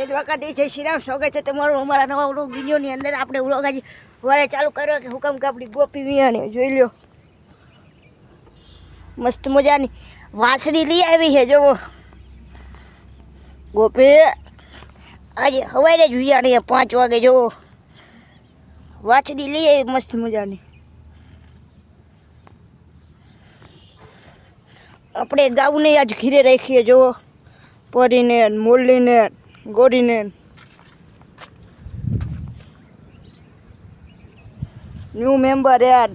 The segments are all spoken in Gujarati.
એ જ વખત જય શ્રી રામ સ્વાગત છે તમારું અમારા નવા વ્લોગ વિડીયોની અંદર આપણે વ્લોગ આજે વારે ચાલુ કર્યો કે હુકમ કે આપણી ગોપી વિયાને જોઈ લ્યો. મસ્ત મજાની વાંસળી લઈ આવી છે, જોવો. ગોપી, આજે હવારે જ વિયાને પાંચ વાગે, જોવો. વાછડી લઈ આવી મસ્ત મજાની. આપણે ગાઉને આજ ઘીરે રાખીએ જુઓ પરીને મોરલીને ગોરીને ન્યૂ મેમ્બર એડ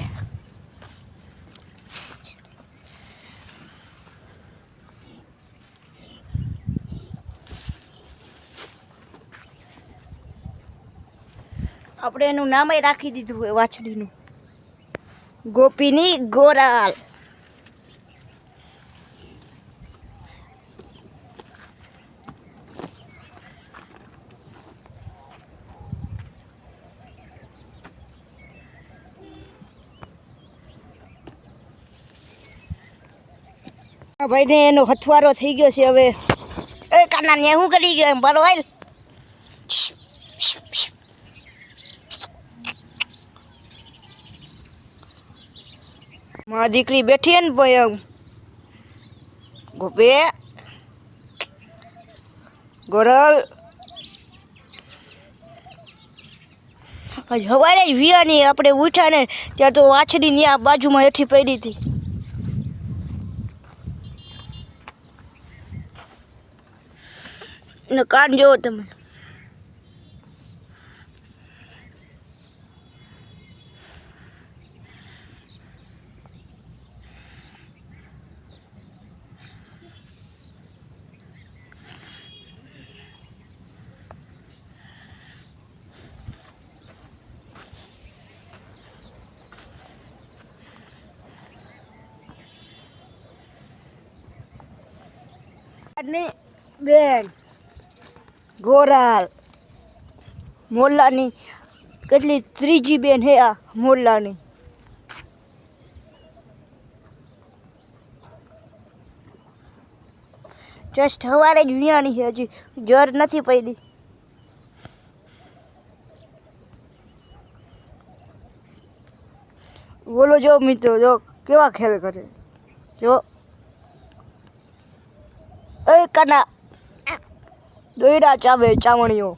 આપણે એનું નામ રાખી દીધું વાછડીનું. ગોપીની ગોરાલ. ભાઈને એનો હથવારો થઈ ગયો છે હવે. એ કાના ને શું કરી ગયો એમ? બરો આવેલ મારી દીકરી બેઠી ને ભાઈ ગોપે. ગોરલ. હવારે વિયાની આપણે ઉઠ્યા ને ત્યાં તો વાછડી ત્યાં બાજુમાં હેઠી પડી હતી. ને કાન જોવો તમે. અને બેન ગોરાલ. મોલ્લાની કેટલી ત્રીજી બેન હે આ મોલ્લાની. જસ્ટ હવારે જ વિયાણી હજી. જર નથી પડી બોલો જો મિત્રો, જો કેવા ખેલ કરે. જો. એ કના દોયડા ચાવે ચાવણીઓ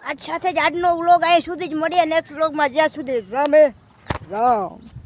આજ સાથે જ આજનો વ્લોગ અહીં સુધી જ મળીએ. નેક્સ્ટ વ્લોગમાં જ્યાં સુધી રામે. રામ.